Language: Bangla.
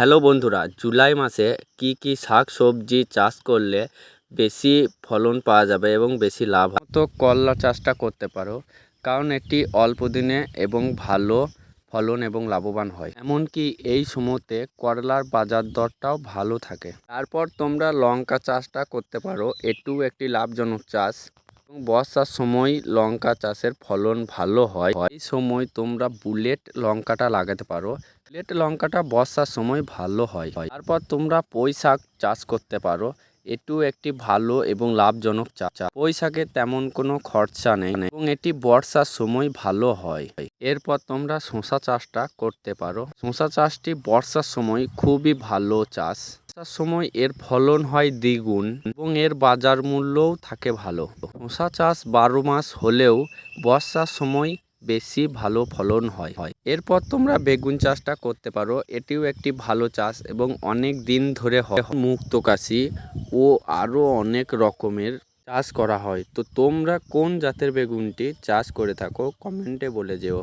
হ্যালো বন্ধুরা, জুলাই মাসে কি কি শাক সবজি চাষ করলে বেশি ফলন পাওয়া যাবে এবং বেশি লাভ তো করলা চাষটা করতে পারো, কারণ এটি অল্প দিনে এবং ভালো ফলন এবং লাভবান হয়। এমনকি এই সময়তে করলার বাজার দরটাও ভালো থাকে। তারপর তোমরা লঙ্কা চাষটা করতে পারো এটিও একটি লাভজনক চাষ। এবং বর্ষার সময় লঙ্কা চাষের ফলন ভালো হয়। এই সময় তোমরা বুলেট লঙ্কাটা লাগাতে পারো। বুলেট লঙ্কাটা বর্ষার সময় ভালো হয়। তারপর তোমরা পুঁই শাক চাষ করতে পারো। এটিও একটি ভালো এবং লাভজনক চাষ পুঁই তেমন কোনো খরচা নেই। এবং এটি বর্ষার সময় ভালো হয়। এরপর তোমরা শশা চাষটা করতে পারো। শশা চাষটি বর্ষার সময় খুবই ভালো চাষ। বর্ষার সময় এর ফলন হয় দ্বিগুণ এবং এর বাজার মূল্যও থাকে ভালো। শশা চাষ বারো মাস হলেও বর্ষার সময় বেশি ভালো ফলন হয়। এরপর তোমরা বেগুন চাষটা করতে পারো। এটিও একটি ভালো চাষ এবং অনেক দিন ধরে হয়। মুক্তকাশি ও আরও অনেক রকমের চাষ করা হয়। তো তোমরা কোন জাতের বেগুনটি চাষ করে থাকো কমেন্টে বলে যেও।